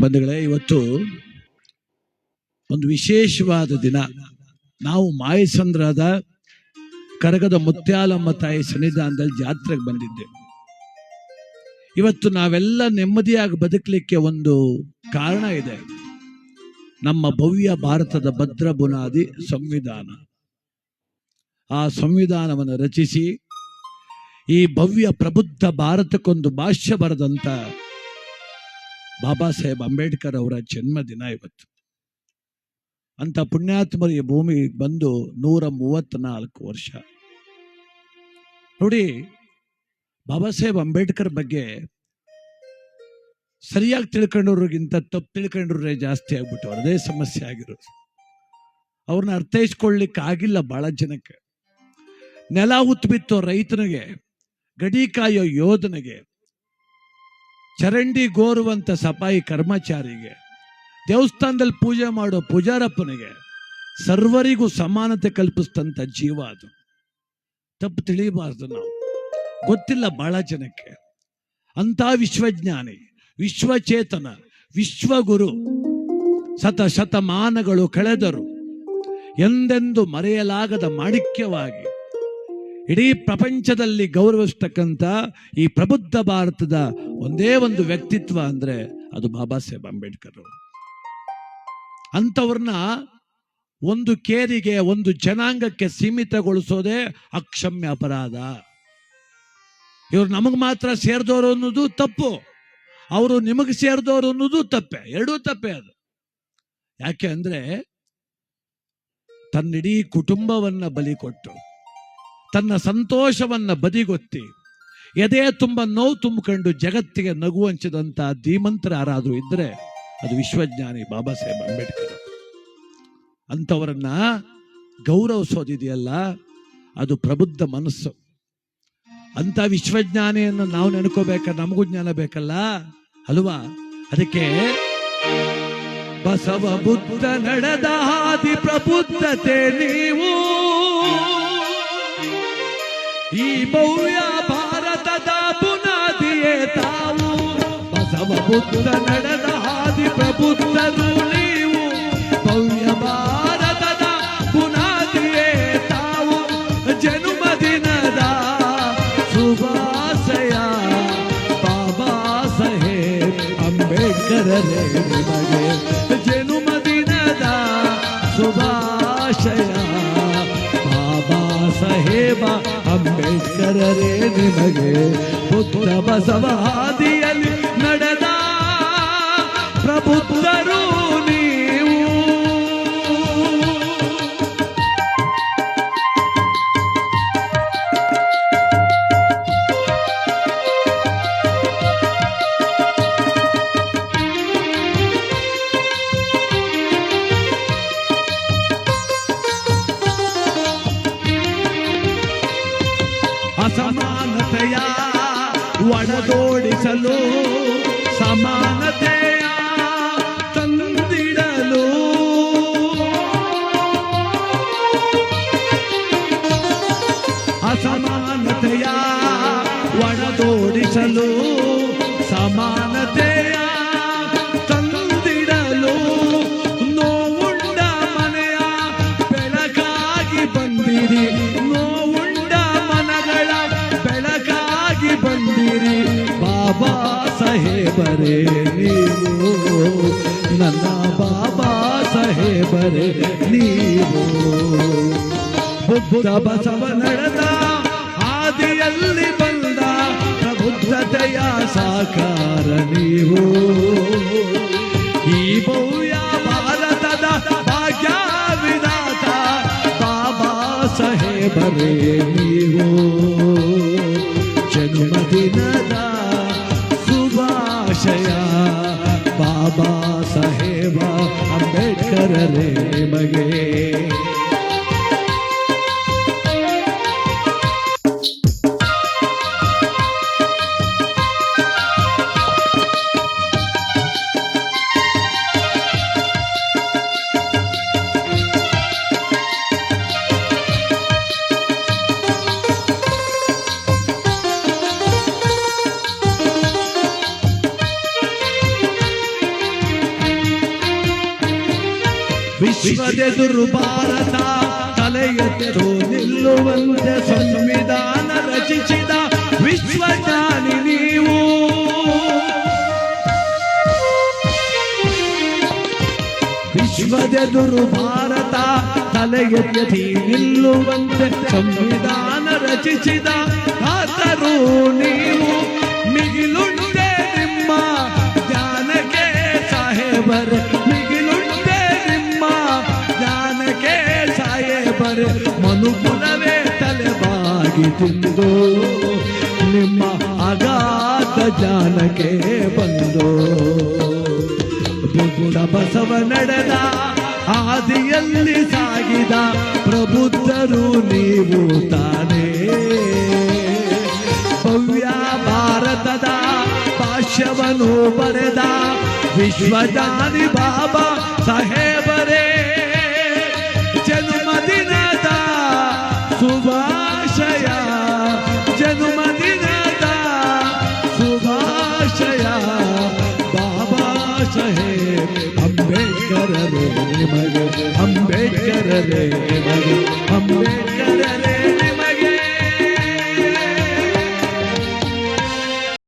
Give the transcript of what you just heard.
ಬಂಧುಗಳೇ, ಇವತ್ತು ಒಂದು ವಿಶೇಷವಾದ ದಿನ. ನಾವು ಮಾಯಸಂದ್ರದ ಕರಗದ ಮುತ್ಯಾಲಮ್ಮ ತಾಯಿ ಸನ್ನಿಧಾನದಲ್ಲಿ ಜಾತ್ರೆಗೆ ಬಂದಿದ್ದೆ. ಇವತ್ತು ನಾವೆಲ್ಲ ನೆಮ್ಮದಿಯಾಗಿ ಬದುಕಲಿಕ್ಕೆ ಒಂದು ಕಾರಣ ಇದೆ. ನಮ್ಮ ಭವ್ಯ ಭಾರತದ ಭದ್ರ ಬುನಾದಿ ಸಂವಿಧಾನ. ಆ ಸಂವಿಧಾನವನ್ನು ರಚಿಸಿ, ಈ ಭವ್ಯ ಪ್ರಬುದ್ಧ ಭಾರತಕ್ಕೊಂದು ಭಾಷ್ಯ ಬರೆದಂತ ಬಾಬಾ ಸಾಹೇಬ್ ಅಂಬೇಡ್ಕರ್ ಅವರ ಜನ್ಮದಿನ ಇವತ್ತು. ಅಂತ ಪುಣ್ಯಾತ್ಮರ ಈ ಭೂಮಿ ಬಂದು ನೂರ ಮೂವತ್ತ್ನಾಲ್ಕು ವರ್ಷ. ನೋಡಿ, ಬಾಬಾ ಸಾಹೇಬ್ ಅಂಬೇಡ್ಕರ್ ಬಗ್ಗೆ ಸರಿಯಾಗಿ ತಿಳ್ಕೊಂಡವ್ರಿಗಿಂತ ತಪ್ಪು ತಿಳ್ಕೊಂಡ್ರೆ ಜಾಸ್ತಿ ಆಗ್ಬಿಟ್ಟು, ಅದೇ ಸಮಸ್ಯೆ ಆಗಿರೋದು. ಅವ್ರನ್ನ ಅರ್ಥೈಸ್ಕೊಳ್ಳಿಕ್ಕೆ ಆಗಿಲ್ಲ ಬಹಳ ಜನಕ್ಕೆ. ನೆಲ ಉತ್ಬಿತ್ತು ರೈತನಿಗೆ, ಗಡಿ ಕಾಯೋ ಯೋಧನಿಗೆ ಚರಂಡಿ ಗೋರುವಂತ ಸಫಾಯಿ ಕರ್ಮಚಾರಿಗೆ, ದೇವಸ್ಥಾನದಲ್ಲಿ ಪೂಜೆ ಮಾಡೋ ಪೂಜಾರಪ್ಪನಿಗೆ ಸರ್ವರಿಗೂ ಸಮಾನತೆ ಕಲ್ಪಿಸ್ತಂಥ ಜೀವ ಅದು. ತಪ್ಪು ತಿಳಿಯಬಾರ್ದು ನಾವು. ಗೊತ್ತಿಲ್ಲ ಬಹಳ ಜನಕ್ಕೆ. ಅಂಥ ವಿಶ್ವಜ್ಞಾನಿ, ವಿಶ್ವಚೇತನ, ವಿಶ್ವಗುರು, ಶತ ಶತಮಾನಗಳು ಕಳೆದರು ಎಂದೆಂದು ಮರೆಯಲಾಗದ ಮಾಣಿಕ್ಯವಾಗಿ ಇಡೀ ಪ್ರಪಂಚದಲ್ಲಿ ಗೌರವಿಸ್ತಕ್ಕಂಥ ಈ ಪ್ರಬುದ್ಧ ಭಾರತದ ಒಂದೇ ಒಂದು ವ್ಯಕ್ತಿತ್ವ ಅಂದರೆ ಅದು ಬಾಬಾ ಸಾಹೇಬ್ ಅಂಬೇಡ್ಕರ್ ಅವರು. ಅಂಥವ್ರನ್ನ ಒಂದು ಕೇರಿಗೆ, ಒಂದು ಜನಾಂಗಕ್ಕೆ ಸೀಮಿತಗೊಳಿಸೋದೇ ಅಕ್ಷಮ್ಯ ಅಪರಾಧ. ಇವ್ರು ನಮಗೆ ಮಾತ್ರ ಸೇರಿದವರು ಅನ್ನೋದು ತಪ್ಪು. ಅವರು ನಿಮಗೆ ಸೇರಿದವರು ಅನ್ನೋದು ತಪ್ಪೆ. ಎರಡೂ ತಪ್ಪೆ ಅದು. ಯಾಕೆ ಅಂದ್ರೆ ತನ್ನಿಡೀ ಕುಟುಂಬವನ್ನ ಬಲಿ ಕೊಟ್ಟು ತನ್ನ ಸಂತೋಷವನ್ನ ಬದಿಗೊತ್ತಿ, ಎದೆ ತುಂಬ ನೋವು ತುಂಬಿಕೊಂಡು ಜಗತ್ತಿಗೆ ನಗು ಹಂಚಿದಂಥ ಧೀಮಂತರ ಯಾರಾದರೂ ಇದ್ದರೆ ಅದು ವಿಶ್ವಜ್ಞಾನಿ ಬಾಬಾ ಸಾಹೇಬ್ ಅಂಬೇಡ್ಕರ್. ಅಂಥವರನ್ನ ಗೌರವಿಸೋದಿದೆಯಲ್ಲ, ಅದು ಪ್ರಬುದ್ಧ ಮನಸ್ಸು. ಅಂತ ವಿಶ್ವಜ್ಞಾನಿಯನ್ನು ನಾವು ನೆನ್ಕೋಬೇಕ, ನಮಗೂ ಜ್ಞಾನ ಬೇಕಲ್ಲ? ಅಲ್ವಾ? ಅದಕ್ಕೆ ಬಸವ ಬುದ್ಧ ನಡೆದ ಹಾದಿ ಪ್ರಬುದ್ಧತೆ ನೀವು. ಈ ಭವ್ಯ ಭಾರತದ ಬುನಾದಿಯೇ ತಾವು ಬಸವ ಬುದ್ಧ ನಡೆದ ಹಾದಿ ಪ್ರಬುದ್ಧರು ನೀವು ಭವ್ಯ ಭಾರತದ ಬುನಾದಿಯೇ ತಾವು ಜನ್ಮದಿನದ ಶುಭಾಶಯ ಬಾಬಾ ಸಾಹೇಬ್ ಅಂಬೇಡ್ಕರರೇ ನಿಮಗೆ ಜನ್ಮದಿನದ ಶುಭಾಶಯ ಬಾಬಾ ಸಾಹೇಬ ಅಂಬೇಡ್ಕರರೇ ನಿಮಗೆ ಬುದ್ಧ ಬಸವಾದಿಯಲ್ಲಿ ನಡೆದ ಪ್ರಬುದ್ಧರು ಒಡದೋಡಿಸಲು ಸಮಾನತೆಯ ತಂದಿಡಲು ಅಸಮಾನತೆಯ ಒಡದೋಡಿಸಲು ಸಮಾನತೆಯ ನೀವು, ನನ್ನ ಬಾಬಾ ಸಾಹೇಬರೇ ನೀವು. ಬುದ್ಧ ಬಸವ ನಡೆದ ಆದಿಯಲ್ಲಿ ಬಂದ ಪ್ರಬುದ್ಧತೆಯ ಸಾಕಾರ ನೀವು. ಈ ಭಾರತದ ಭಾಗ್ಯ ಬಾಬಾ ಸಾಹೇಬರೇ ನೀವು. ಜನ್ಮದಿನದ ಶುಭಾಶಯ ಬಾಬಾ ಸಾಹೇಬ ಅಂಬೇಡ್ಕರರೇ ನಿಮಗೆ ವಿಶ್ವದೆದುರು ಭಾರತ ತಲೆ ಎತ್ತು ನಿಲ್ಲುವಂತೆ ಸಂವಿಧಾನ ರಚಿಸಿದ ವಿಶ್ವಜ್ಞಾನಿ ನೀವು ವಿಶ್ವದೆದುರು ಭಾರತ ತಲೆ ಎತ್ತಿ ನಿಲ್ಲುವಂತೆ ಸಂವಿಧಾನ ರಚಿಸಿದ ಆತರು ನೀವು ಸಾಹೇಬರ್ ಮನುಕುಲವೇ ತಲೆಬಾಗಿ ತಿಂದು, ನಿಮ್ಮ ಅಗಾಧ ಜಾಲಕ್ಕೆ ಬಂದು. ಬುದ್ಧ ಬಸವ ನಡೆದ ಆದಿಯಲ್ಲಿ ಸಾಗಿದ ಪ್ರಬುದ್ಧರು ನೀವು ತಾನೇ. ಭವ್ಯ ಭಾರತದ ಭಾಷ್ಯವನ್ನು ಬರೆದ ವಿಶ್ವಜಾನಿ ಬಾಬಾ ಸಾಹೇಬರೇ ಅಂಬೇಡ್ಕರರೇ ನಿಮಗೆ ಅಂಬೇಡ್ಕರರೇ ನಿಮಗೆ ಅಂಬೇಡ್ಕರರೇ